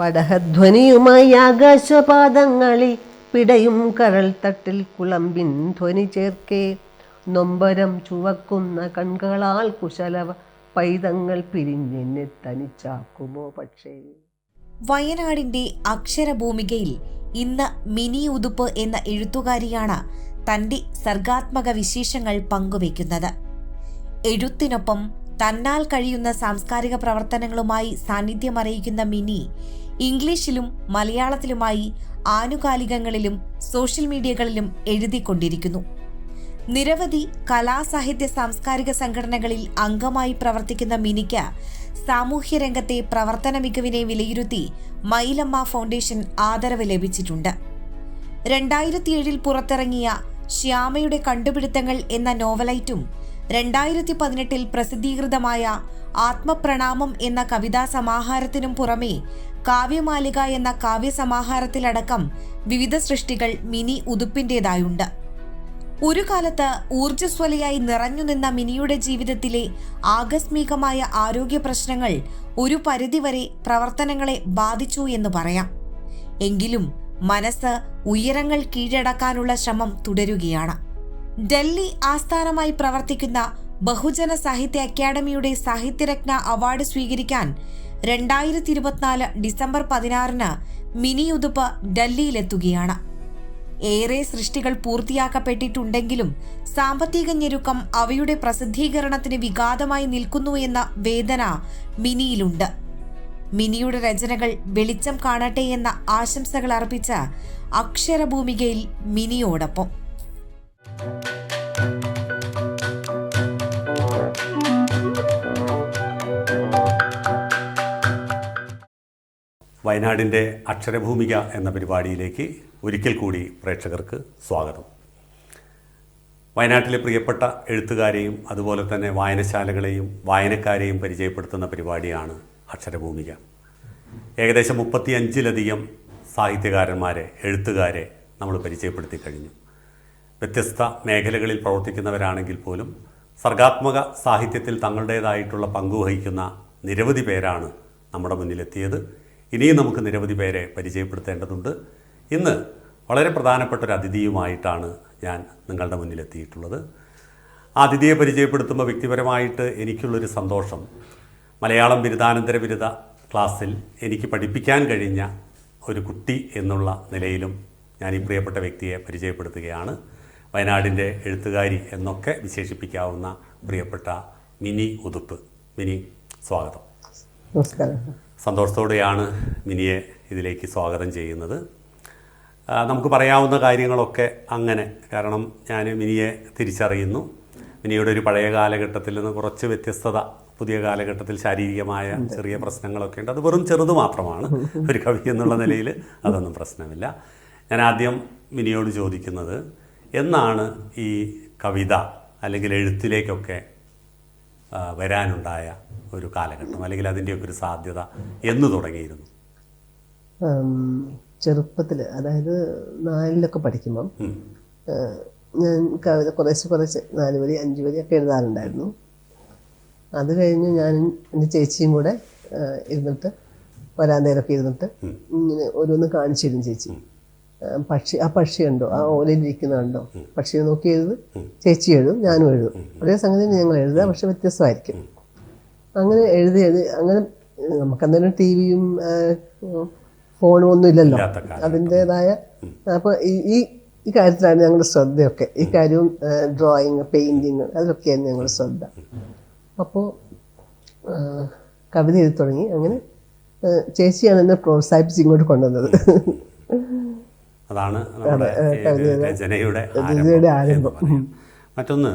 പടഹധ്വനിയുമായി ആകാശപാദങ്ങളിൽ പിടയും കരൾ തട്ടിൽ കുളമ്പിൻ ധ്വനി ചേർക്കേ. നൊമ്പരം ചുവക്കുന്ന കൺകളാൽ കുശലവ പൈതങ്ങൾ പിരിഞ്ഞെന്നെ തനിച്ചാക്കുമോ പക്ഷേ. വയനാടിന്റെ അക്ഷരഭൂമികയിൽ ഇന്ന് മിനി ഉതുപ്പ് എന്ന എഴുത്തുകാരിയാണ് തന്റെ സർഗാത്മക വിശേഷങ്ങൾ പങ്കുവയ്ക്കുന്നത്. എഴുത്തിനൊപ്പം തന്നാൽ കഴിയുന്ന സാംസ്കാരിക പ്രവർത്തനങ്ങളുമായി സാന്നിധ്യം അറിയിക്കുന്ന മിനി ഇംഗ്ലീഷിലും മലയാളത്തിലുമായി ആനുകാലികങ്ങളിലും സോഷ്യൽ മീഡിയകളിലും എഴുതിക്കൊണ്ടിരിക്കുന്നു. നിരവധി കലാസാഹിത്യ സാംസ്കാരിക സംഘടനകളിൽ അംഗമായി പ്രവർത്തിക്കുന്ന മിനിക്ക് സാമൂഹ്യ രംഗത്തെ പ്രവർത്തന മികവിനെ വിലയിരുത്തി മൈലമ്മ ഫൗണ്ടേഷൻ ആദരവ് ലഭിച്ചിട്ടുണ്ട്. രണ്ടായിരത്തിയേഴിൽ പുറത്തിറങ്ങിയ ശ്യാമയുടെ കണ്ടുപിടുത്തങ്ങൾ എന്ന നോവലൈറ്റും രണ്ടായിരത്തി പതിനെട്ടിൽ പ്രസിദ്ധീകൃതമായ ആത്മപ്രണാമം എന്ന കവിതാ സമാഹാരത്തിനും പുറമെ കാവ്യമാലിക എന്ന കാവ്യസമാഹാരത്തിലടക്കം വിവിധ സൃഷ്ടികൾ മിനി ഉതുപ്പിന്റേതായുണ്ട്. ഒരു കാലത്ത് ഊർജസ്വലയായി നിറഞ്ഞുനിന്ന മിനിയുടെ ജീവിതത്തിലെ ആകസ്മികമായ ആരോഗ്യ പ്രശ്നങ്ങൾ ഒരു പരിധിവരെ പ്രവർത്തനങ്ങളെ ബാധിച്ചു എന്ന് പറയാം. എങ്കിലും മനസ്സ് ഉയരങ്ങൾ കീഴടക്കാനുള്ള ശ്രമം തുടരുകയാണ്. ഡൽഹി ആസ്ഥാനമായി പ്രവർത്തിക്കുന്ന ബഹുജന സാഹിത്യ അക്കാദമിയുടെ സാഹിത്യരത്ന അവാർഡ് സ്വീകരിക്കാൻ രണ്ടായിരത്തി ഇരുപത്തിനാല് ഡിസംബർ പതിനാറിന് മിനി ഉതുപ്പ് ഡൽഹിയിലെത്തുകയാണ്. ഏറെ സൃഷ്ടികൾ പൂർത്തിയാക്കപ്പെട്ടിട്ടുണ്ടെങ്കിലും സാമ്പത്തിക ഞെരുക്കം അവയുടെ പ്രസിദ്ധീകരണത്തിന് വിഘാതമായി നിൽക്കുന്നു എന്ന വേദന മിനിയിലുണ്ട്. മിനിയുടെ രചനകൾ വെളിച്ചം കാണട്ടെ എന്ന ആശംസകൾ അർപ്പിച്ച അക്ഷരഭൂമികയിൽ മിനിയോടൊപ്പം. വയനാടിന്റെ അക്ഷരഭൂമിക എന്ന പരിപാടിയിലേക്ക് ഒരിക്കൽ കൂടി പ്രേക്ഷകർക്ക് സ്വാഗതം. വയനാട്ടിലെ പ്രിയപ്പെട്ട എഴുത്തുകാരെയും അതുപോലെ തന്നെ വായനശാലകളെയും വായനക്കാരെയും പരിചയപ്പെടുത്തുന്ന പരിപാടിയാണ് അക്ഷരഭൂമിക. ഏകദേശം മുപ്പത്തിയഞ്ചിലധികം സാഹിത്യകാരന്മാരെ എഴുത്തുകാരെ നമ്മൾ പരിചയപ്പെടുത്തി കഴിഞ്ഞു. വ്യത്യസ്ത മേഖലകളിൽ പ്രവർത്തിക്കുന്നവരാണെങ്കിൽ പോലും സർഗാത്മക സാഹിത്യത്തിൽ തങ്ങളുടേതായിട്ടുള്ള പങ്കുവഹിക്കുന്ന നിരവധി പേരാണ് നമ്മുടെ മുന്നിലെത്തിയത്. ഇനിയും നമുക്ക് നിരവധി പേരെ പരിചയപ്പെടുത്തേണ്ടതുണ്ട്. ഇന്ന് വളരെ പ്രധാനപ്പെട്ട ഒരു അതിഥിയുമായിട്ടാണ് ഞാൻ നിങ്ങളുടെ മുന്നിലെത്തിയിട്ടുള്ളത്. ആ അതിഥിയെ പരിചയപ്പെടുത്തുമ്പോൾ വ്യക്തിപരമായിട്ട് എനിക്കുള്ളൊരു സന്തോഷം. മലയാളം ബിരുദാനന്തര ബിരുദ ക്ലാസ്സിൽ എനിക്ക് പഠിപ്പിക്കാൻ കഴിഞ്ഞ ഒരു കുട്ടി എന്നുള്ള നിലയിലും ഞാൻ ഈ പ്രിയപ്പെട്ട വ്യക്തിയെ പരിചയപ്പെടുത്തുകയാണ്. വയനാടിന്റെ എഴുത്തുകാരി എന്നൊക്കെ വിശേഷിപ്പിക്കാവുന്ന പ്രിയപ്പെട്ട മിനി ഉതുപ്പ്. മിനി സ്വാഗതം. നമസ്കാരം. സന്തോഷത്തോടെയാണ് മിനിയെ ഇതിലേക്ക് സ്വാഗതം ചെയ്യുന്നത്. നമുക്ക് പറയാവുന്ന കാര്യങ്ങളൊക്കെ അങ്ങനെ. കാരണം ഞാൻ മിനിയെ തിരിച്ചറിയുന്നു. മിനിയുടെ ഒരു പഴയ കാലഘട്ടത്തിൽ നിന്ന് കുറച്ച് വ്യത്യസ്തത പുതിയ കാലഘട്ടത്തിൽ ശാരീരികമായ ചെറിയ പ്രശ്നങ്ങളൊക്കെ ഉണ്ട്. അത് വെറും ചെറുത് മാത്രമാണ്. ഒരു കവി എന്നുള്ള നിലയിൽ അതൊന്നും പ്രശ്നമില്ല. ഞാൻ ആദ്യം മിനിയോട് ചോദിക്കുന്നത് എന്നാണ് ഈ കവിത അല്ലെങ്കിൽ എഴുത്തിലേക്കൊക്കെ വരാനുണ്ടായ ഒരു കാലഘട്ടം അല്ലെങ്കിൽ അതിന്റെയൊക്കെ ഒരു സാധ്യത എന്ന് തുടങ്ങിയിരുന്നു. ചെറുപ്പത്തിൽ അതായത് നാലിലൊക്കെ പഠിക്കുമ്പം ഞാൻ കവിത കുറേശ്ശെ കുറേശ്ശെ നാല് വരി അഞ്ച് വരി ഒക്കെ എഴുതാറുണ്ടായിരുന്നു. അത് കഴിഞ്ഞ് ഞാൻ എന്റെ ചേച്ചിയും കൂടെ ഇരുന്നിട്ട് വരാന്തയിലൊക്കെ ഇരുന്നിട്ട് ഇങ്ങനെ ഓരോന്ന് കാണിച്ചിരുന്നു ചേച്ചി. പക്ഷി ആ പക്ഷി ഉണ്ടോ ആ ഓലയിലിരിക്കുന്നുണ്ടോ പക്ഷിയെ നോക്കി എഴുത് ചേച്ചി എഴുതും ഞാനും എഴുതും. ഒരേ സംഗതി ഞങ്ങൾ എഴുതുക പക്ഷെ വ്യത്യസ്തമായിരിക്കും. അങ്ങനെ എഴുതി എഴുതി അങ്ങനെ നമുക്കന്നേരം ടി വിയും ഫോണും ഒന്നും ഇല്ലല്ലോ. അതിന്റെതായ അപ്പോൾ ഈ ഈ- കാര്യത്തിലാണ് ഞങ്ങളുടെ ശ്രദ്ധയൊക്കെ. ഈ കാര്യവും ഡ്രോയിങ് പെയിന്റിങ് അതിലൊക്കെയായിരുന്നു ഞങ്ങളുടെ ശ്രദ്ധ. അപ്പോൾ കവിത എഴുതി തുടങ്ങി. അങ്ങനെ ചേച്ചിയാണ് എന്നെ പ്രോത്സാഹിപ്പിച്ച് ഇങ്ങോട്ട് കൊണ്ടുവന്നത്. അതാണ് നമ്മുടെ രചനയുടെ ആരംഭം. മറ്റൊന്ന്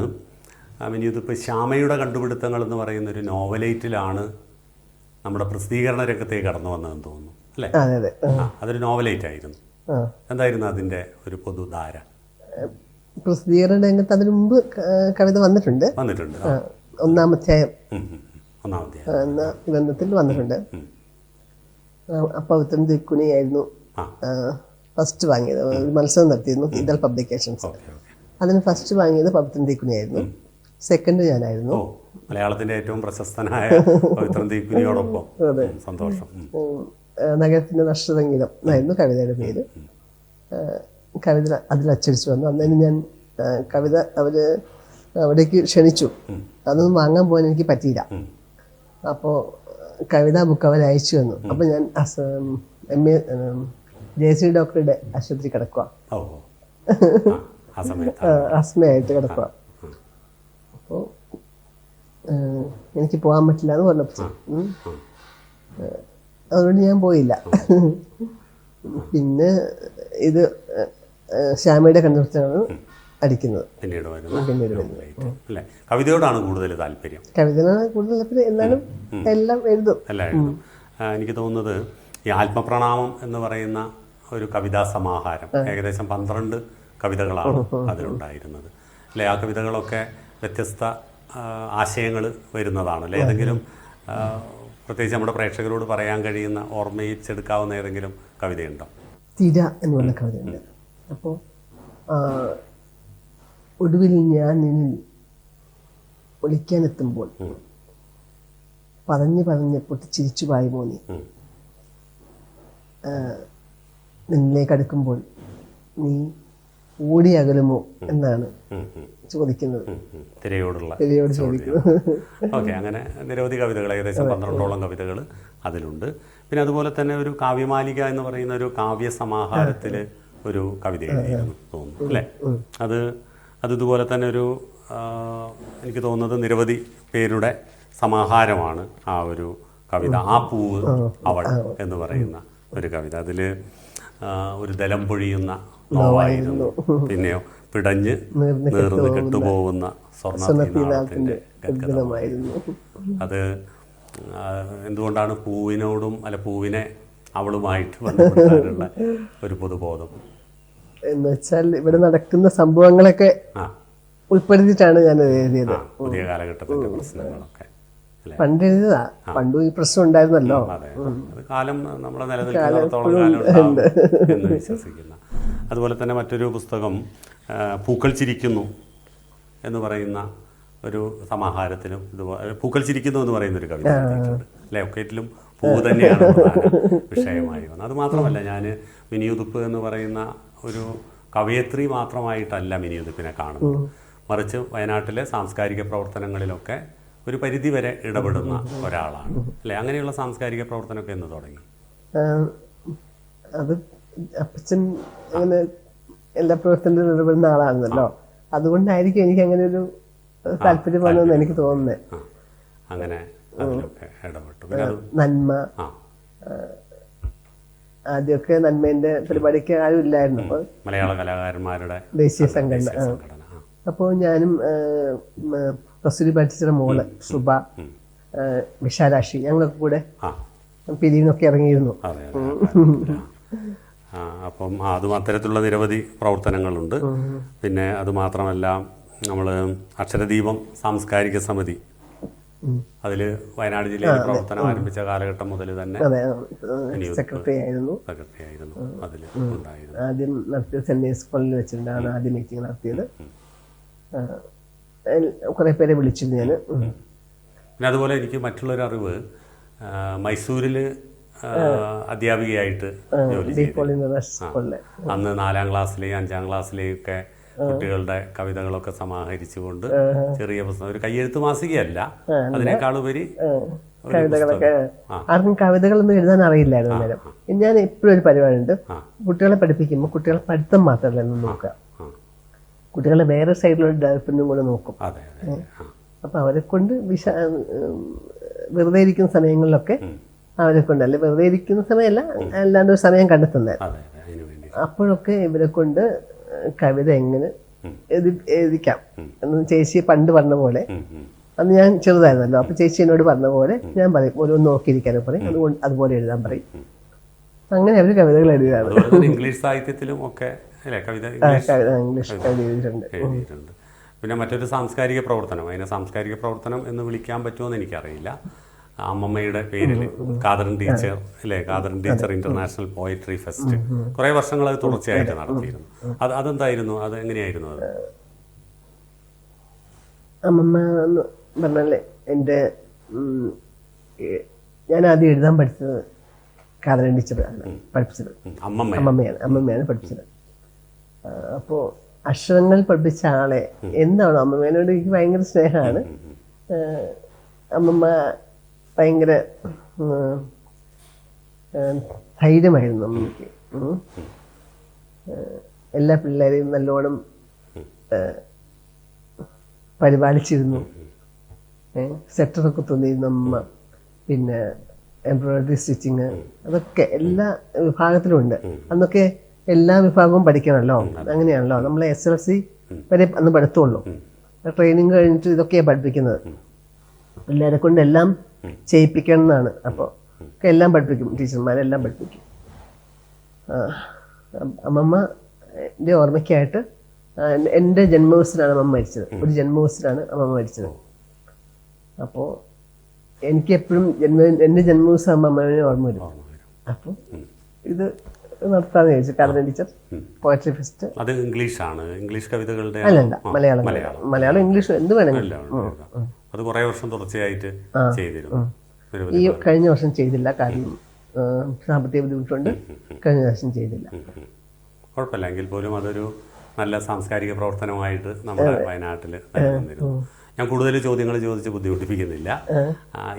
മിനി ഇതിപ്പോൾ ശ്യാമയുടെ കണ്ടുപിടുത്തങ്ങൾ എന്ന് പറയുന്ന ഒരു നോവലേറ്റിലാണ് നമ്മുടെ പ്രസിദ്ധീകരണ രംഗത്തേക്ക് കടന്നു വന്നതെന്ന് തോന്നുന്നു അല്ലേ? അതൊരു നോവലേറ്റ് ആയിരുന്നു എന്തായിരുന്നു അതിന്റെ ഒരു പൊതുധാര പ്രസിദ്ധീകരണ രംഗത്ത് അതിനു മുമ്പ് കവിത വന്നിട്ടുണ്ട്. വന്നിട്ടുണ്ട് ഒന്നാമധ്യായം എന്ന ഗ്രന്ഥത്തിൽ വന്നിട്ടുണ്ട്. ഉത്തരം ദിക്കുനിയായിരുന്നു ഫസ്റ്റ് വാങ്ങിയത് ഒരു മത്സരം നടത്തിയിരുന്നു ഇതൽ പബ്ലിക്കേഷൻസ് അതിന് ഫസ്റ്റ് വാങ്ങിയത് പവിത്രൻ തീക്കുനിയായിരുന്നു. സെക്കൻഡ് ഞാനായിരുന്നു. മലയാളത്തിന്റെ ഏറ്റവും പ്രശസ്തനായ പവിത്രൻ തീക്കുനിയോടൊപ്പം. സന്തോഷം. നഗരത്തിന്റെ നഷ്ടസംഗീതം. എന്നായിരുന്നു കവിതയുടെ പേര്. കവിത അതിൽ അച്ചടിച്ചു വന്നു. അന്നേരം ഞാൻ കവിത അവർ അവിടേക്ക് ക്ഷണിച്ചു. അതൊന്നും വാങ്ങാൻ പോകാൻ എനിക്ക് പറ്റിയില്ല. അപ്പോൾ കവിതാ ബുക്ക് അവർ അയച്ചു തന്നു. അപ്പോൾ ഞാൻ എം എ ജെ സി ഡോക്ടറുടെ ആശുപത്രി കിടക്കുക അസ്മയായിട്ട് കിടക്കുക അപ്പോൾ എനിക്ക് പോകാൻ പറ്റില്ല എന്ന് പറഞ്ഞപ്പോൾ അതുകൊണ്ട് ഞാൻ പോയില്ല. പിന്നെ ഇത് ശ്യാമയുടെ കണ്ടുപിടിച്ചാണ് അടിക്കുന്നത്. പിന്നീട് വരുന്ന അല്ലേ? കവിതയോടാണ് കൂടുതൽ താല്പര്യം. കവിതയാണ് കൂടുതൽ താല്പര്യം. എന്നാലും എല്ലാം എഴുതും. എല്ലായിരുന്നു എനിക്ക് തോന്നുന്നത് ഈ ആത്മപ്രണാമം എന്ന് പറയുന്ന ഒരു കവിതാ സമാഹാരം. ഏകദേശം പന്ത്രണ്ട് കവിതകളാണ് അതിലുണ്ടായിരുന്നത്. അല്ലേ? ആ കവിതകളൊക്കെ വ്യത്യസ്ത ആശയങ്ങൾ വരുന്നതാണ്. അല്ലേ? ഏതെങ്കിലും പ്രത്യേകിച്ച് നമ്മുടെ പ്രേക്ഷകരോട് പറയാൻ കഴിയുന്ന ഓർമ്മയിച്ചെടുക്കാവുന്ന ഏതെങ്കിലും കവിതയുണ്ടോ? തിര എന്ന് പറഞ്ഞ കവിതയുണ്ട്. അപ്പോൾ ഒടുവിൽ ഞാൻ നിന്നിൽ ഒളിക്കാനെത്തുമ്പോൾ പറഞ്ഞ് പറഞ്ഞ് പൊട്ടിച്ചിരിച്ചു പായുമോ നീ ആ, നിന്നിലേക്ക് അടുക്കുമ്പോൾ നീ ഓടി അകലുമോ എന്നാണ് ചോദിക്കുന്നത്. തിരയോടുള്ള തിരയോട് ചോദിക്കുന്നത് ഓക്കെ അങ്ങനെ നിരവധി കവിതകൾ ഏകദേശം പന്ത്രണ്ടോളം കവിതകൾ അതിലുണ്ട്. പിന്നെ അതുപോലെ തന്നെ ഒരു കാവ്യമാലിക എന്ന് പറയുന്ന ഒരു കാവ്യ സമാഹാരത്തിൽ ഒരു കവിത എഴുതിയിരുന്നു തോന്നുന്നു അല്ലേ? അത് അത് ഇതുപോലെ തന്നെ ഒരു എനിക്ക് തോന്നുന്നത് നിരവധി പേരുടെ സമാഹാരമാണ് ആ ഒരു കവിത ആ പൂവ് അവൾ എന്ന് പറയുന്ന ഒരു കവിത. അതിൽ ഒരു ദലം പൊഴിയുന്ന നോവായിരുന്നു. പിന്നെയോ പിടഞ്ഞ് നേർന്ന് കെട്ടുപോകുന്ന സ്വർണത്തിന്റെ അത് എന്തുകൊണ്ടാണ് പൂവിനോടും അല്ല പൂവിനെ അവളുമായിട്ട് ബന്ധപ്പെടുത്താനുള്ള ഒരു പൊതുബോധം? എന്ന് വെച്ചാൽ ഇവിടെ നടക്കുന്ന സംഭവങ്ങളൊക്കെ ഉൾപ്പെടുത്തിയിട്ടാണ് ഞാൻ എഴുതിയത്. പുതിയ കാലഘട്ടത്തിന്റെ പ്രശ്നങ്ങളൊക്കെ. പണ്ട് പണ്ടും ഈ പ്രശ്നം ഉണ്ടായിരുന്നല്ലോ. കാലം നമ്മളെ നിലനിൽക്കുന്നിടത്തോളം കാലം ഉണ്ടാവും എന്ന് വിശ്വസിക്കുന്ന. അതുപോലെ തന്നെ മറ്റൊരു പുസ്തകം പൂക്കൾ ചിരിക്കുന്നു എന്ന് പറയുന്ന ഒരു സമാഹാരത്തിലും ഇതുപോലെ പൂക്കൾ ചിരിക്കുന്നു എന്ന് പറയുന്ന ഒരു കവിത അല്ലേ? ഒക്കേറ്റിലും പൂവ് തന്നെയാണ് വിഷയമായി വന്നത്. അത് മാത്രമല്ല ഞാൻ മിനിയുതുപ്പ് എന്ന് പറയുന്ന ഒരു കവയത്രി മാത്രമായിട്ടല്ല മിനിയുതുപ്പിനെ കാണുന്നത്. മറിച്ച് വയനാട്ടിലെ സാംസ്കാരിക പ്രവർത്തനങ്ങളിലൊക്കെ ഒരു പരിധി വരെ ഇടപെടുന്ന ഒരാളാണ്. അല്ലേ? അങ്ങനെയുള്ള സാംസ്കാരിക പ്രവർത്തനമൊക്കെ എന്ന് തുടങ്ങി. അത് അപ്പച്ചൻ അങ്ങനെ എല്ലാ പ്രവർത്തനത്തിലും ഇടപെടുന്ന ആളാണല്ലോ. അതുകൊണ്ടായിരിക്കും എനിക്ക് അങ്ങനെ ഒരു താല്പര്യം. വന്നതെന്ന് എനിക്ക് തോന്നുന്നത് അങ്ങനെ നന്മ. ആദ്യമൊക്കെ നന്മേന്റെ പരിപാടിക്ക് ആരും ഇല്ലായിരുന്നു. അപ്പോൾ മലയാള കലാകാരന്മാരുടെ ദേശീയ സംഘടന. അപ്പോൾ ഞാനും കസ്തൂരി പഠിച്ചിട്ട് മോൾ സുബ വിശാലാക്ഷി ഞങ്ങളൊക്കെ കൂടെ പിരിവിനൊക്കെ ഇറങ്ങിയിരുന്നു. അപ്പം അതും അത്തരത്തിലുള്ള നിരവധി പ്രവർത്തനങ്ങളുണ്ട്. പിന്നെ അത് മാത്രമല്ല നമ്മൾ അക്ഷരദീപം സാംസ്കാരിക സമിതി. അതിൽ വയനാട് ജില്ലയിൽ പ്രവർത്തനം ആരംഭിച്ച കാലഘട്ടം മുതൽ തന്നെ സെക്രട്ടറി ആയിരുന്നു. സെക്രട്ടറി ആയിരുന്നു അതിൽ ഉണ്ടായിരുന്നു. ആദ്യം നടത്തിയത് സെന്റ് മേരീസ് കോളേജിൽ വെച്ചിട്ടുണ്ടാണ് ആദ്യം മീറ്റിംഗ് നടത്തിയത്. കുറെ പേരെ വിളിച്ചിരുന്നു ഞാൻ. പിന്നെ അതുപോലെ എനിക്ക് മറ്റുള്ളൊരു അറിവ് മൈസൂരിൽ അധ്യാപികയായിട്ട് ജോലി ചെയ്തു കോളേജ് അന്ന് നാലാം ക്ലാസ്സിലെയും അഞ്ചാം ക്ലാസ്സിലെയും ഒക്കെ കുട്ടികളുടെ കവിതകളൊക്കെ സമാഹരിച്ചുകൊണ്ട് ചെറിയ പുസ്തകം ഒരു കയ്യെഴുത്ത് മാസികയല്ല അതിനേക്കാളുപരി ഉപരി കവിതകളൊക്കെ. ആർക്കും കവിതകളൊന്നും എഴുതാൻ അറിയില്ലായിരുന്നു ഞാൻ എപ്പോഴും ഒരു പരിപാടിയുണ്ട്. ഉണ്ട് കുട്ടികളെ പഠിപ്പിക്കുമ്പോൾ കുട്ടികളെ പഠിത്തം മാത്രമല്ല നോക്കുക. കുട്ടികളെ വേറെ സൈഡിലുള്ള ഡെവലപ്മെന്റും കൂടെ നോക്കും. അതെ അവരെ കൊണ്ട് വിശ വെറുതെ ഇരിക്കുന്ന സമയങ്ങളിലൊക്കെ അവരെ കൊണ്ട് അല്ലെ വെറുതെ ഇരിക്കുന്ന സമയമല്ല അല്ലാണ്ട് ഒരു സമയം കണ്ടെത്തുന്നത്. അപ്പോഴൊക്കെ ഇവരെ കൊണ്ട് കവിത എങ്ങനെ എഴുതി എഴുതിക്കാം. എന്ന് ചേച്ചി പണ്ട് പറഞ്ഞ പോലെ. അന്ന് ഞാൻ ചെറുതായിരുന്നല്ലോ അപ്പൊ ചേച്ചി എന്നോട് പറഞ്ഞ പോലെ ഞാൻ പറയും ഓരോന്ന് നോക്കിയിരിക്കാനും പറയും അതുകൊണ്ട് അതുപോലെ എഴുതാൻ പറയും. അങ്ങനെ അവർ കവിതകൾ എഴുതിയതാണ് ഇംഗ്ലീഷ് സാഹിത്യത്തിലും ഒക്കെ കവിത കവിത ഇംഗ്ലീഷ് കവിത എഴുതിയിട്ടുണ്ട്. എഴുതിയിട്ടുണ്ട്. പിന്നെ മറ്റൊരു സാംസ്കാരിക പ്രവർത്തനം. അതിനെ സാംസ്കാരിക പ്രവർത്തനം എന്ന് വിളിക്കാൻ പറ്റുമോ എനിക്കറിയില്ല. അമ്മമ്മയുടെ പേരിൽ കാതറൻ ടീച്ചർ അല്ലേ? Catherine teacher international poetry fest. കുറേ വർഷങ്ങൾ അത് തുടർച്ചയായിട്ട് നടത്തിയിരുന്നു. അത് അതെന്തായിരുന്നു? അത് എങ്ങനെയായിരുന്നു അത്? അമ്മമ്മ എന്ന് എന്റെ ഞാൻ ആദ്യം എഴുതാൻ പഠിച്ചത് കാതലൻ ടീച്ചറാണ് പഠിപ്പിച്ചത്. അമ്മമ്മയാണ്. അമ്മമ്മയാണ് പഠിപ്പിച്ചത്. അപ്പോൾ അക്ഷരങ്ങൾ പഠിപ്പിച്ച ആളെ എന്താണോ അമ്മമ്മേനോട് എനിക്ക് ഭയങ്കര സ്നേഹമാണ്. അമ്മമ്മ ഭയങ്കര ധൈര്യമായിരുന്നു അമ്മയ്ക്ക്. എല്ലാ പിള്ളേരെയും നല്ലോണം പരിപാലിച്ചിരുന്നു. സെറ്ററൊക്കെ തോന്നിയിരുന്നു അമ്മ പിന്നെ എംബ്രോയിഡറി സ്റ്റിച്ചിങ് അതൊക്കെ എല്ലാ വിഭാഗത്തിലും ഉണ്ട് അന്നൊക്കെ എല്ലാ വിഭാഗവും പഠിക്കണമല്ലോ? അങ്ങനെയാണല്ലോ. നമ്മൾ എസ് എൽ സി വരെ അന്ന് പഠിത്തുള്ളൂ. ട്രെയിനിങ് കഴിഞ്ഞിട്ട് ഇതൊക്കെയാണ് പഠിപ്പിക്കുന്നത്. പിള്ളേരെ കൊണ്ട് എല്ലാം ചെയ്യിപ്പിക്കണം എന്നാണ്. അപ്പോൾ എല്ലാം പഠിപ്പിക്കും. ടീച്ചർമാരെല്ലാം പഠിപ്പിക്കും. അമ്മമ്മ എന്റെ ഓർമ്മയ്ക്കായിട്ട് എന്റെ- ജന്മദിവസത്തിലാണ് അമ്മ മരിച്ചത്. ഒരു ജന്മദിവസത്തിലാണ് അമ്മമ്മ മരിച്ചത്. അപ്പോൾ എനിക്ക് എപ്പോഴും ജന്മ എന്റെ ജന്മദിവസം അമ്മമ്മേനെ ഓർമ്മ വരും. അപ്പോൾ ഇത് നടത്താന്ന് ചോദിച്ചു. കാരണം ടീച്ചർ പോയട്രി ഫെസ്റ്റ് അത് ഇംഗ്ലീഷാണ്. ഇംഗ്ലീഷ് കവിതകളുടെ അല്ലല്ല മലയാളം മലയാളം. ഇംഗ്ലീഷ് എന്ത് വേണമെങ്കിലും അത് കുറേ വർഷം തുടർച്ചയായിട്ട് ചെയ്തിരുന്നു. ഈ കഴിഞ്ഞ വർഷം ചെയ്തില്ല കാരണം സാമ്പത്തിക ബുദ്ധിമുട്ടുണ്ട്. കഴിഞ്ഞ വർഷം ചെയ്തില്ല. കുഴപ്പമില്ല. എങ്കിൽ പോലും അതൊരു നല്ല സാംസ്കാരിക പ്രവർത്തനമായിട്ട് നമ്മുടെ വയനാട്ടിൽ ഞാൻ കൂടുതൽ ചോദ്യങ്ങൾ ചോദിച്ച് ബുദ്ധിമുട്ടിപ്പിക്കുന്നില്ല.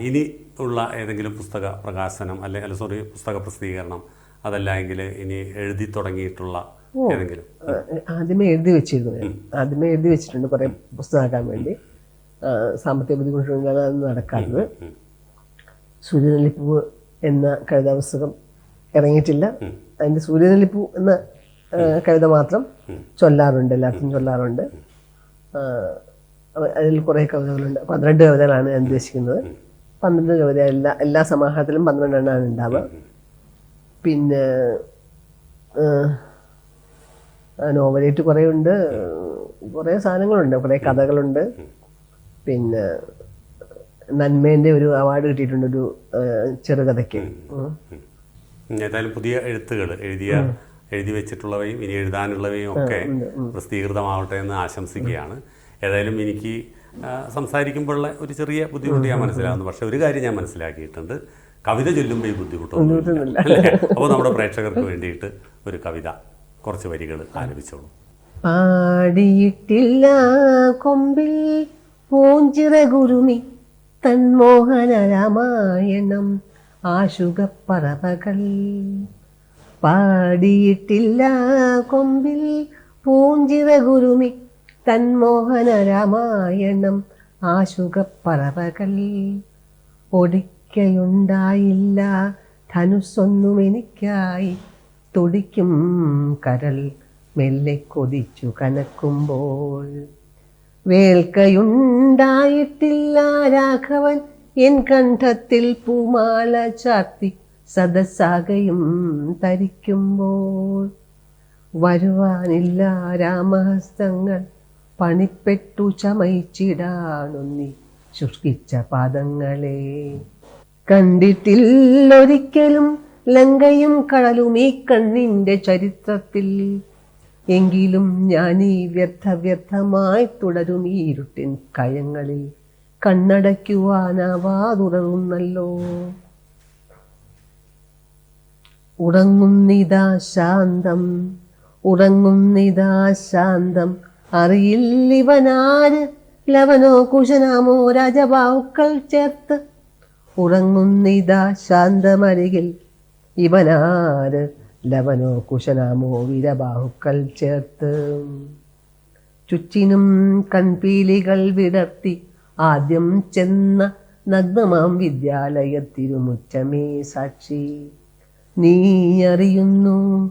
ഇനി ഉള്ള ഏതെങ്കിലും പുസ്തക പ്രകാശനം അല്ലെ അല്ല സോറി പുസ്തക പ്രസിദ്ധീകരണം അതല്ല എങ്കിൽ ഇനി എഴുതി തുടങ്ങിയിട്ടുള്ള ഏതെങ്കിലും. ആദ്യമേ എഴുതി വെച്ചിരുന്നു ഞാൻ. ആദ്യമേ എഴുതി വെച്ചിട്ടുണ്ട് കുറേ പുസ്തകമാക്കാൻ വേണ്ടി. സാമ്പത്തിക ബുദ്ധിമുട്ടുകൊണ്ടാണ് അത് നടക്കാത്തത്. സൂര്യനെല്ലിപ്പൂവ് എന്ന കവിതാ പുസ്തകം ഇറങ്ങിയിട്ടില്ല അതിന്റെ സൂര്യനെല്ലിപ്പൂ എന്ന കവിത മാത്രം ചൊല്ലാറുണ്ട് എല്ലാവർക്കും ചൊല്ലാറുണ്ട്. അതിൽ കുറേ കവിതകളുണ്ട്. പന്ത്രണ്ട് കവിതകളാണ് ഞാൻ ഉദ്ദേശിക്കുന്നത്. പന്ത്രണ്ട് കവിത എല്ലാ എല്ലാ സമാഹാരത്തിലും പന്ത്രണ്ടെണ്ണമാണ് ഉണ്ടാവുക. പിന്നെ നോവലേറ്റ് കുറേ ഉണ്ട്. കുറേ സാധനങ്ങളുണ്ട്. കുറേ കഥകളുണ്ട്. പിന്നെ നന്മേന്റെ ഒരു അവാർഡ് കിട്ടിയിട്ടുണ്ട് ഒരു ചെറുകഥയ്ക്ക്. ഏതായാലും പുതിയ എഴുത്തുകൾ എഴുതിയ എഴുതി വെച്ചിട്ടുള്ളവയും ഇനി എഴുതാനുള്ളവയും ഒക്കെ പ്രസിദ്ധീകൃതമാവട്ടെ എന്ന് ആശംസിക്കുകയാണ്. ഏതായാലും എനിക്ക് സംസാരിക്കുമ്പോഴുള്ള ഒരു ചെറിയ ബുദ്ധിമുട്ട് ഞാൻ മനസ്സിലാകുന്നു പക്ഷെ ഒരു കാര്യം ഞാൻ മനസ്സിലാക്കിയിട്ടുണ്ട്. കവിത ചൊല്ലുമ്പോൾ ഈ ബുദ്ധിമുട്ടൊന്നുമില്ല അപ്പോൾ നമ്മുടെ പ്രേക്ഷകർക്ക് വേണ്ടിയിട്ട് ഒരു കവിത കുറച്ച് വരികൾ ആലപിച്ചോളൂ. പാടിയിട്ടില്ല കൊമ്പിൽ പൂഞ്ചിറകുരുമി തന്മോഹന രാമായണം ആശുകപ്പറവകൾ. പാടിയിട്ടില്ല കൊമ്പിൽ പൂഞ്ചിറകുരുമി തന്മോഹന രാമായണം ആശുകപ്പറവകൾ. ഒടിക്കയുണ്ടായില്ല ധനുസ്സൊന്നും എനിക്കായി. തൊടിക്കും കരൽ മെല്ലെ കൊതിച്ചു കനക്കുമ്പോൾ. വേൽക്കയുണ്ടായിട്ടില്ല രാഘവൻ. എൻ കണ്ഠത്തിൽ പൂമാല ചാർത്തി സദസ്സാകയും തരിക്കുമ്പോൾ. വരുവാനില്ല രാമഹസ്തങ്ങൾ. പണിപ്പെട്ടു ചമയിച്ചിടാനൊന്നി ശുഷ്കിച്ച പാദങ്ങളെ. കണ്ടിട്ടില്ലൊരിക്കലും ലങ്കയും കടലും ഈ കണ്ണിന്റെ ചരിത്രത്തിൽ. എങ്കിലും ഞാൻ ഈ വ്യർത്ഥ വ്യർത്ഥമായി തുടരും ഈ ഇരുട്ടിൻ കയങ്ങളിൽ. കണ്ണടയ്ക്കുവാനാവാതുടങ്ങുന്നല്ലോ ഉറങ്ങുന്നിതാ ശാന്തം. ഉറങ്ങുന്നിതാ ശാന്തം. അറിയില്ലിവനാര്? ലവനോ കുശനാമോ രാജബാവുക്കൾ ചേർത്ത് ഉറങ്ങുന്നിതാ ശാന്തമരികിൽ. ഇവനാര്? ലവനോ കുശനാമോ വീരബാഹുക്കൾ ചേർത്ത്. ചുറ്റിനും കൺപീലികൾ വിടർത്തി. ആദ്യം ചെന്ന നഗ്നമാം വിദ്യാലയത്തിരുമുറ്റമേ സാക്ഷി. നീ അറിയുന്നു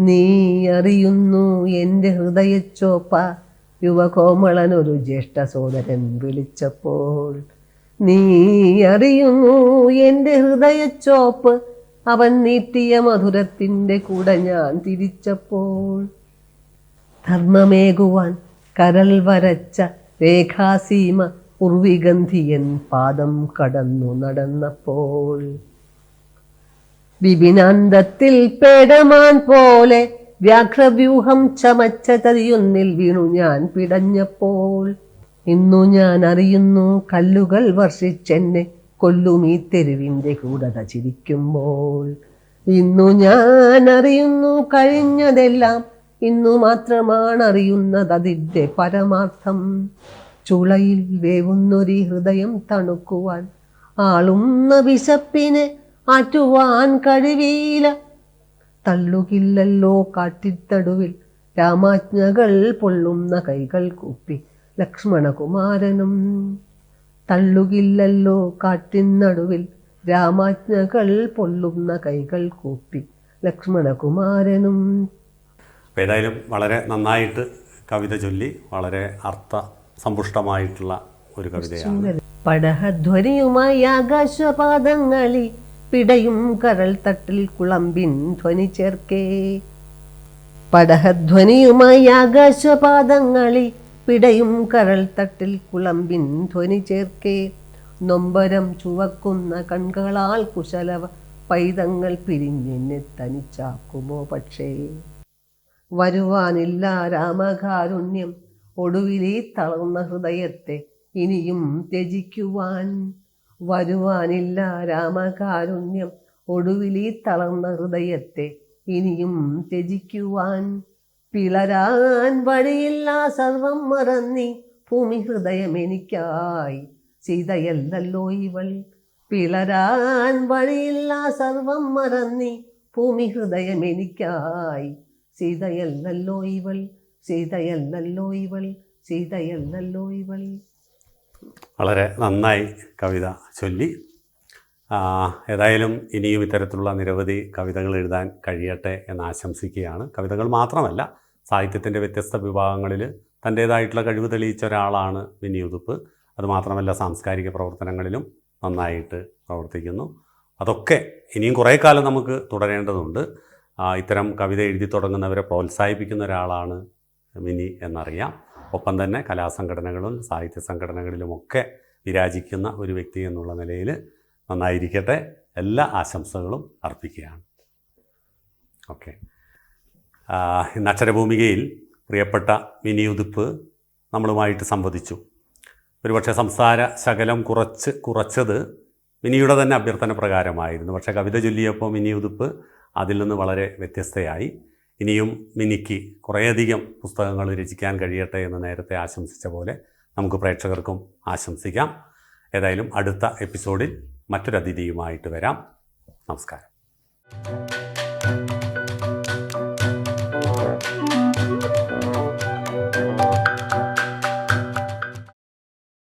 നീ അറിയുന്നു എന്റെ ഹൃദയച്ചോപ്പ. യുവകോമളനൊരു ജ്യേഷ്ഠ സോദരൻ വിളിച്ചപ്പോൾ നീ അറിയുന്നു എന്റെ ഹൃദയച്ചോപ്പ്. അവൻ നീട്ടിയ മധുരത്തിന്റെ കൂടെ ഞാൻ തിരിച്ചപ്പോൾ. ധർമ്മമേകുവാൻ കരൾ വരച്ച രേഖാസീമ ഉർവിഗന്ധിയൻ പാദം കടന്നു നടന്നപ്പോൾ. വിപിനാന്തത്തിൽ പേടമാൻ പോലെ വ്യാഘ്രവ്യൂഹം ചമച്ച തതിയൊന്നിൽ വീണു ഞാൻ പിടഞ്ഞപ്പോൾ. ഇന്നു ഞാൻ അറിയുന്നു കല്ലുകൾ വർഷിച്ചെന്നെ കൊല്ലും ഈ തെരുവിന്റെ കൂടത ചിരിക്കുമ്പോൾ. ഇന്നു ഞാൻ അറിയുന്നു കഴിഞ്ഞതെല്ലാം ഇന്നു മാത്രമാണ് അറിയുന്നത് അതിന്റെ പരമാർത്ഥം. ചുളയിൽ വേവുന്നൊരു ഹൃദയം തണുക്കുവാൻ ആളുന്ന വിശപ്പിനെ ആറ്റുവാൻ കഴിവില്ല തള്ളുകില്ലല്ലോ കാട്ടിത്തടുവിൽ രാമാജ്ഞകൾ പൊള്ളുന്ന കൈകൾ കൂപ്പി ലക്ഷ്മണകുമാരനും. തള്ളുകില്ലല്ലോ കാട്ടിനടുവിൽ രാമാജ്ഞകൾ പൊള്ളുന്ന കൈകൾ കൂപ്പി ലക്ഷ്മണകുമാരനും. ഏതായാലും വളരെ നന്നായിട്ട് കവിത ചൊല്ലി വളരെ അർത്ഥ സമ്പുഷ്ടമായിട്ടുള്ള ഒരു കവിതയാണ്. പടഹധ്വനിയുമായി ആകാശപാദങ്ങളി പിടയും കരൾ തട്ടിൽ കുളമ്പിൻ ധ്വനി ചേർക്കേ. പടഹധ്വനിയുമായി ആകാശപാദങ്ങളി പിടയും കരൾ തട്ടിൽ കുളമ്പിൻ ധ്വനി ചേർക്കേ. നൊമ്പരം ചുവക്കുന്ന കൺകളാൽ കുശലവ പൈതങ്ങൾ പിരിഞ്ഞെന്നെ തനിച്ചാക്കുമോ പക്ഷേ? വരുവാനില്ല രാമകാരുണ്യം. ഒടുവിലീ തളർന്ന ഹൃദയത്തെ ഇനിയും ത്യജിക്കുവാൻ. വരുവാനില്ല രാമകാരുണ്യം. ഒടുവിലീ തളർന്ന ഹൃദയത്തെ ഇനിയും ത്യജിക്കുവാൻ. പിളരാൻ വഴിയില്ല സർവം മറന്നി ഭൂമി ഹൃദയം എനിക്കായി സീതയല്ലല്ലോ ഇവൾ. പിളരാൻ വഴിയില്ല സർവം മറന്നി ഭൂമി ഹൃദയം എനിക്കായി സീതയല്ലല്ലോ ഇവൾ. സീതയല്ലല്ലോ ഇവൾ. സീതയല്ലല്ലോ ഇവൾ. വളരെ നന്നായി കവിത ചൊല്ലി. ഏതായാലും ഇനിയും ഇത്തരത്തിലുള്ള നിരവധി കവിതകൾ എഴുതാൻ കഴിയട്ടെ എന്ന് ആശംസിക്കുകയാണ്. കവിതകൾ മാത്രമല്ല സാഹിത്യത്തിന്റെ വ്യത്യസ്ത വിഭാഗങ്ങളിൽ തന്റേതായിട്ടുള്ള കഴിവ് തെളിയിച്ച ഒരാളാണ് വിനി ഉതുപ്പ്. അതുമാത്രമല്ല സാംസ്കാരിക പ്രവർത്തനങ്ങളിലും നന്നായിട്ട് പ്രവർത്തിക്കുന്നു. അതൊക്കെ ഇനിയും കുറേ കാലം നമുക്ക് തുടരേണ്ടതുണ്ട്. ഇത്തരം കവിത എഴുതി തുടങ്ങുന്നവരെ പ്രോത്സാഹിപ്പിക്കുന്ന ഒരാളാണ് മിനി എന്നറിയാം. ഒപ്പം തന്നെ കലാസംഘടനകളും സാഹിത്യ സംഘടനകളിലുമൊക്കെ വിരാജിക്കുന്ന ഒരു വ്യക്തി എന്നുള്ള നിലയിൽ നന്നായിരിക്കട്ടെ. എല്ലാ ആശംസകളും അർപ്പിക്കുകയാണ്. ഓക്കെ. ഇന്ന് അക്ഷരഭൂമികയിൽ പ്രിയപ്പെട്ട മിനി ഉതുപ്പ് നമ്മളുമായിട്ട് സംവദിച്ചു. ഒരുപക്ഷെ സംസാര ശകലം കുറച്ച് കുറച്ചത് മിനിയുടെ തന്നെ അഭ്യർത്ഥന പ്രകാരമായിരുന്നു. പക്ഷേ കവിത ചൊല്ലിയപ്പോൾ മിനിയുതിപ്പ് അതിൽ നിന്ന് വളരെ വ്യത്യസ്തയായി. ഇനിയും മിനിക്ക് കുറേയധികം പുസ്തകങ്ങൾ രചിക്കാൻ കഴിയട്ടെ എന്ന് നേരത്തെ ആശംസിച്ച പോലെ നമുക്ക് പ്രേക്ഷകർക്കും ആശംസിക്കാം. ഏതായാലും അടുത്ത എപ്പിസോഡിൽ മറ്റൊരു അതിഥിയുമായിട്ട് വരാം. നമസ്കാരം.